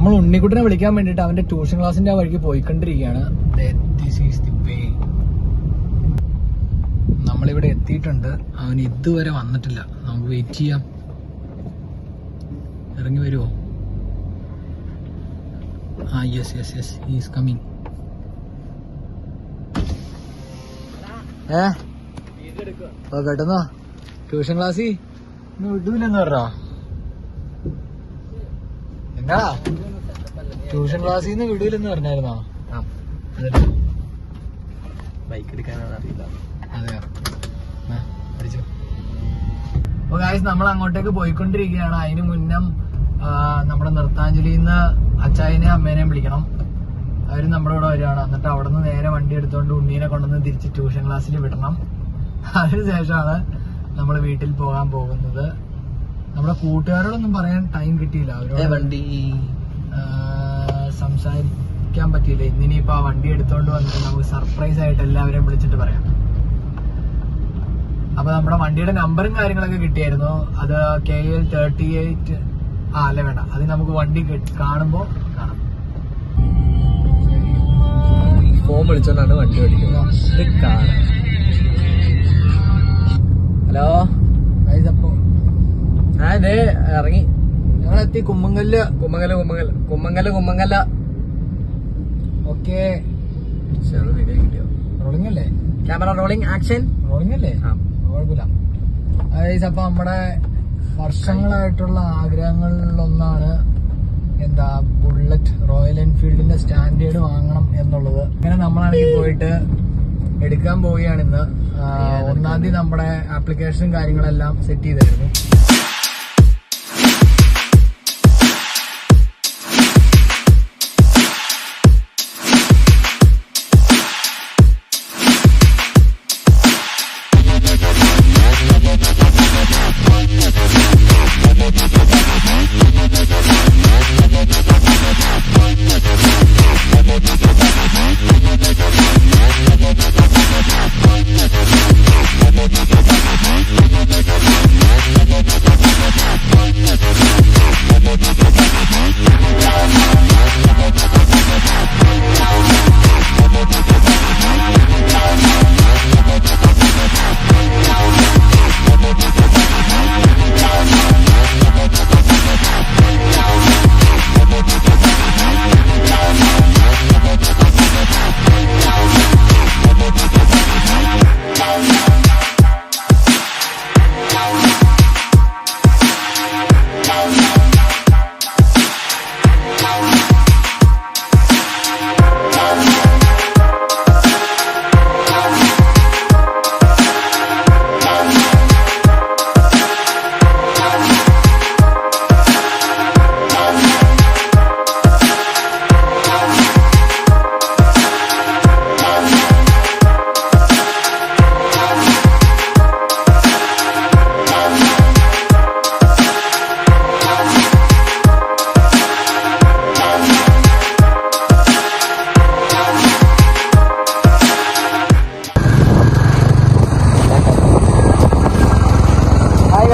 നമ്മൾ ഉണ്ണിക്കുട്ടനെ വിളിക്കാൻ വേണ്ടിട്ട് അവന്റെ ട്യൂഷൻ ക്ലാസ്സിന്റെ ആ വഴിക്ക് പോയിക്കൊണ്ടിരിക്കുകയാണ്. നമ്മളിവിടെ എത്തിയിട്ടുണ്ട്. അവൻ ഇതുവരെ വന്നിട്ടില്ല. നമുക്ക് വെയിറ്റ് ചെയ്യാം. ഇറങ്ങി വരുമോ ആ yes yes yes is coming ഏ? ഓ കേട്ടെന്നോ? ട്യൂഷൻ ക്ലാസ്സിൽ വിടൂലെന്ന് പറഞ്ഞോ? ട്യൂഷൻ ക്ലാസ്സിൽ നിന്ന് വിടൂലെന്ന് പറഞ്ഞായിരുന്നോ? ബൈക്ക് എടുക്കാനാണ് അറിയില്ല. അതെയോ? അടിച്ചോ അപ്പൊ നമ്മൾ അങ്ങോട്ടേക്ക് പോയിക്കൊണ്ടിരിക്കുകയാണ്. അതിന് മുന്നം നമ്മുടെ നൃത്താഞ്ജലിയിൽ നൃത്താഞ്ജലിന്ന് അച്ചായനെയും അമ്മേനെയും വിളിക്കണം. അവർ നമ്മുടെ കൂടെ വരികയാണ്. എന്നിട്ട് അവിടെ നിന്ന് നേരെ വണ്ടി എടുത്തുകൊണ്ട് ഉണ്ണീനെ കൊണ്ടുവന്ന് തിരിച്ച് ട്യൂഷൻ ക്ലാസ്സിൽ വിടണം. അതിനുശേഷമാണ് നമ്മൾ വീട്ടിൽ പോകാൻ പോകുന്നത്. നമ്മുടെ കൂട്ടുകാരോടൊന്നും പറയാൻ ടൈം കിട്ടിയില്ല. അവരോട് വണ്ടി? സംസാരിക്കാൻ പറ്റിയില്ല. ഇന്നിനിപ്പോ ആ വണ്ടി എടുത്തോണ്ട് വന്നിട്ട് നമുക്ക് സർപ്രൈസ് ആയിട്ട് എല്ലാവരെയും വിളിച്ചിട്ട് പറയാം. അപ്പൊ നമ്മുടെ വണ്ടിയുടെ നമ്പറും കാര്യങ്ങളൊക്കെ കിട്ടിയായിരുന്നു. അത് കെ എൽ തേർട്ടി എയ്റ്റ് ആ അല്ല വേണ്ട. അത് നമുക്ക് വണ്ടി കാണുമ്പോ കാണാം. ഫോം വിളിച്ചോണ്ടാണ് വണ്ടി ഓടിക്കുന്നത്. ഇത് കാണാം. ഇറങ്ങി. ഞങ്ങളെത്തി കുമ്മങ്കല്ല് കുമ്മങ്ങല കുമ്മങ്ങല. കുമ്മങ്ങല കുമ്മങ്ങല. ഓക്കെ. കിട്ടിയോ? റോളിംഗ് അല്ലേ? ക്യാമറ റോളിംഗ് ആക്ഷൻ റോളിംഗ് അല്ലേ? കുഴപ്പമില്ല. അതായത് അപ്പൊ നമ്മുടെ വർഷങ്ങളായിട്ടുള്ള ആഗ്രഹങ്ങളിലൊന്നാണ് എന്താ ബുള്ളറ്റ് റോയൽ എൻഫീൽഡിന്റെ സ്റ്റാൻഡേർഡ് വാങ്ങണം എന്നുള്ളത്. അങ്ങനെ നമ്മളാണെങ്കിൽ പോയിട്ട് എടുക്കാൻ പോവുകയാണ് ഇന്ന്. ഒന്നാം തീയതി നമ്മുടെ ആപ്ലിക്കേഷനും കാര്യങ്ങളെല്ലാം സെറ്റ് ചെയ്തായിരുന്നു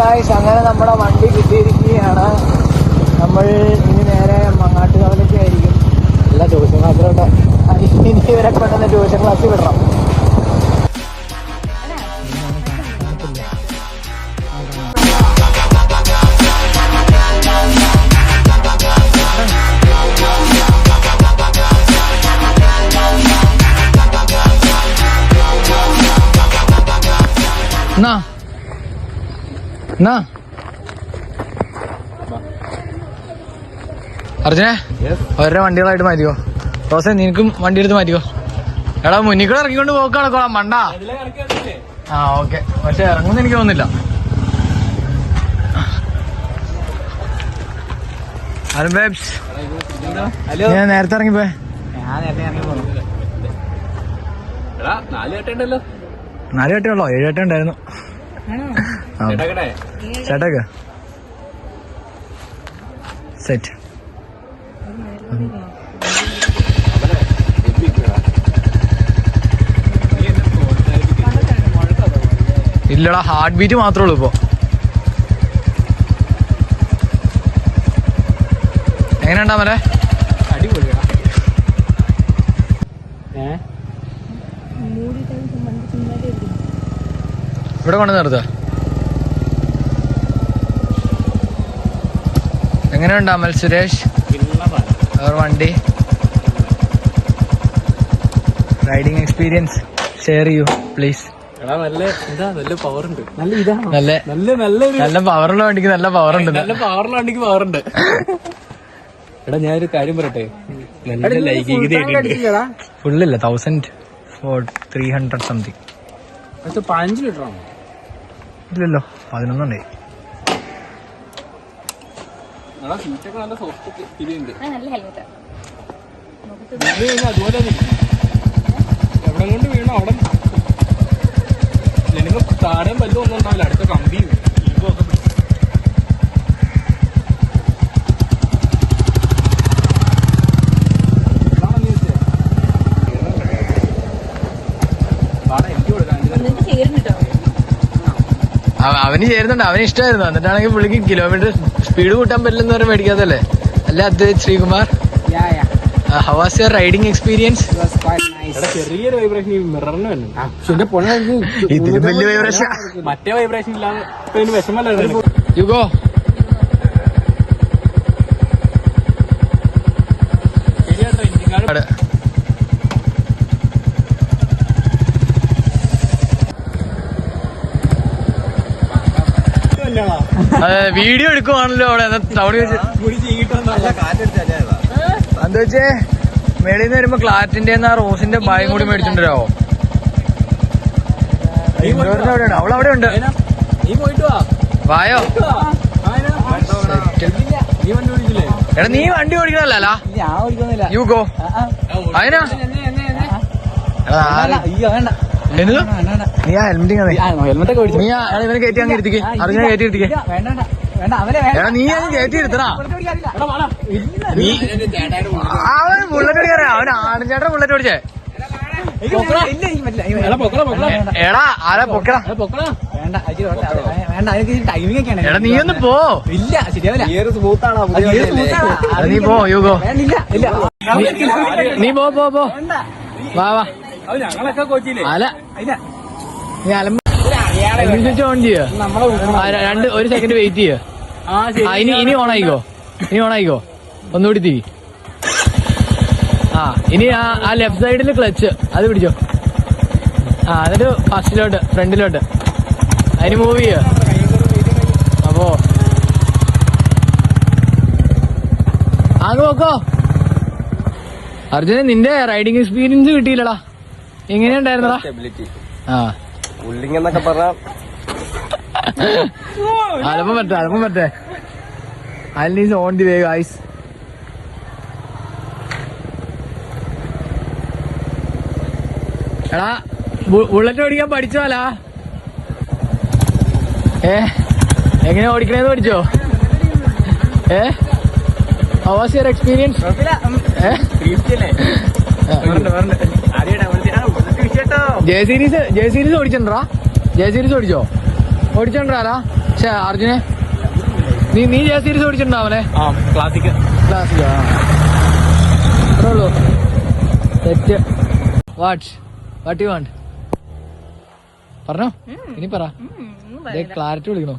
ഗായ്സ് അങ്ങനെ നമ്മുടെ വണ്ടി കിട്ടിയിരിക്കുകയാണ്. നമ്മൾ ഇനി നേരെ മങ്ങാട്ട് കവലൊക്കെ ആയിരിക്കും അല്ല ട്യൂഷൻ ക്ലാസ്സിലോട്ട് ഇനി ഇവരെ പെട്ടെന്ന് ട്യൂഷൻ ക്ലാസ്സിൽ വിടണം. എന്നാ? എന്നാ? അർജുനെ ഓരോ വണ്ടികളായിട്ട് മാറ്റിയോ റോസെ നിനക്കും വണ്ടി എടുത്ത് മാറ്റിക്കോ. എടാ മുന്നിൽ കൂടെ ഇറങ്ങിക്കൊണ്ട് പോക്കാണ് കൊള്ളാം മണ്ട. ആ ഓക്കെ. പക്ഷെ ഇറങ്ങുന്ന എനിക്ക് തോന്നുന്നില്ല. ഹലോ ബേബ്സ് ഞാൻ നേരത്തെ ഇറങ്ങിപ്പോയെ ഞാൻ നേരത്തെ ഇറങ്ങി പോന്നു. എടാ നാല് കെട്ടുണ്ടല്ലോ നാല് കെട്ടേ ഉള്ളോ? ഏഴ് കെട്ടേ ഉണ്ടായിരുന്നു. ചേട്ടാക്ക സെറ്റ് ഇല്ലടാ ഹാർട്ട് ബീറ്റ് മാത്രമേ ഉള്ളൂ ഇപ്പോൾ എങ്ങനെ ഉണ്ടാ മലേ ഇവിടെ കൊണ്ടു നിർത്താം എങ്ങനെയുണ്ട് അമൽ സുരേഷ്? അവർ വണ്ടി? റൈഡിങ് എക്സ്പീരിയൻസ് ഷെയർ ചെയ്യൂ പ്ലീസ് എടാ നല്ല ഇതാ നല്ല പവർ ഉണ്ട് നല്ല ഇതാ നല്ല നല്ല നല്ലൊരു നല്ല പവറുള്ള വണ്ടിക്ക് നല്ല പവർ ഉണ്ട് നല്ല പവറുള്ള വണ്ടിക്ക് പവർ ഉണ്ട് എടാ ഒരു കാര്യം പറയട്ടെ? നല്ല ലൈംഗികത ഫുള്ളില്ല thousand four three hundred something പതിനഞ്ച് ലിറ്റർ ആണോ ഇല്ലല്ലോ പതിനൊന്നുണ്ടേ. എടാ സീറ്റൊക്കെ നല്ല ഹെൽമെറ്റ് അതുപോലെ എവിടെ കൊണ്ട് വീണോ അവിടെ. താടേം വല്ലതും ഒന്നും ഉണ്ടാവില്ല. അടുത്ത കമ്പി. അവന് ചേരുന്നുണ്ട്. അവന് ഇഷ്ടമായിരുന്നു. എന്നിട്ടാണെങ്കിൽ പുള്ളിക്ക് കിലോമീറ്റർ സ്പീഡ് കൂട്ടാൻ പറ്റില്ലെന്ന് പറഞ്ഞ് മേടിക്കാത്തല്ലേ അല്ല അത് Sreekumar? How was your riding experience എടാ, ചെറിയൊരു വൈബ്രേഷൻ ഈ മിററിന് ഇതിലും വലിയ വൈബ്രേഷൻ മറ്റേ വൈബ്രേഷൻ ഇല്ലാതെ ഇതിന് യു ഗോ വീഡിയോ എടുക്കുവാണല്ലോ അവിടെ. വെച്ച് എന്താ വെച്ചേ? മേളിൽ നിന്ന് വരുമ്പോ ക്ലാറ്റിന്റെ ആ റോസിന്റെ ബായും കൂടി മേടിച്ചിട്ടുണ്ടോ അവിടെയാണ് അവൾ അവിടെ ഉണ്ട്. നീ പോയിട്ട് വാ. വായോ? എടാ നീ വണ്ടി ഓടിക്കണല്ല ഞാൻ ഓടിക്കുന്നില്ല യു ഗോ അതിനാ? നീ ആ ഹെൽമെറ്റ് ഹെൽമെറ്റ് നീ ഇവനെ കയറ്റി അങ്ങ് ഇരുത്തിക്ക്. കയറ്റി ഇരുത്തിക്ക്. എടാ നീ അങ്ങ് കയറ്റി ഇരുത്തടാ. എടാ വാടാ. നീ അവൻ ബുള്ളറ്റ് ഓടിക്കാറ അവൻ ബുള്ളറ്റ് ഓടിച്ചേ ഇല്ല എനിക്ക് പറ്റില്ല എടാ എടാ ആരാ പൊക്കടാ നീ ഒന്ന് പോ. ഇല്ല ശരിയാവില്ല. നീ പോ യുഗോ. നീ പോ പോ പോ. വാ വാ. ഞങ്ങളൊക്കെ കോച്ചില്ലേ അല്ല നീ അലമ്പ ഓൺ ചെയ്യ. രണ്ട് ഒരു സെക്കൻഡ് വെയിറ്റ് ചെയ്യ. ആ ഇനി ഇനി ഓൺ ആയിക്കോ ഇനി ഓൺ ആയിക്കോ ഒന്നുകൂടി തിരി. ആ ഇനി ആ ആ ലെഫ്റ്റ് സൈഡിൽ ക്ലച്ച് അത് പിടിച്ചോ. ആ എന്നിട്ട് ഫസ്റ്റിലോട്ട് ഫ്രണ്ടിലോട്ട്. അതിന് മൂവ് ചെയ്യ. അപ്പോ. അങ്ങ് നോക്കോ അർജുന നിന്റെ റൈഡിങ് എക്സ്പീരിയൻസ് കിട്ടിയില്ലടാ. എങ്ങനെയുണ്ടായിരുന്നടാ ആ. പുള്ളിങ് എന്നൊക്കെ പറഞ്ഞ അലപ്പം പറ്റേ അലപ്പം പറ്റേ. All is on the way guys എടാ ബുള്ളറ്റ് ഓടിക്കാൻ പഠിച്ചോലാ. ഏ എങ്ങനെ ഓടിക്കണേന്ന് പഠിച്ചോ? ഏ വാസ് യുവർ എക്സ്പീരിയൻസ് ഏ? ജെ സീരീസ് ജെ സീരീസ് ഓടിച്ചണ്ടാ ജെ സീരീസ് ഓടിച്ചോ? ഓടിച്ചിട്ടുണ്ടാ പക്ഷേ അർജുനെ. നീ നീ ജെ സീരീസ് ഓടിച്ചിട്ടുണ്ടാവനെ ആ ക്ലാസിക് ക്ലാസ്സിലോ ആ. അത്രേ ഉള്ളൂ. തെറ്റ്. വാട്ട് വാട്ട് യു വാണ്ട് പറഞ്ഞോ. ഇനി പറ. ക്ലാരിറ്റി വിളിക്കണോ?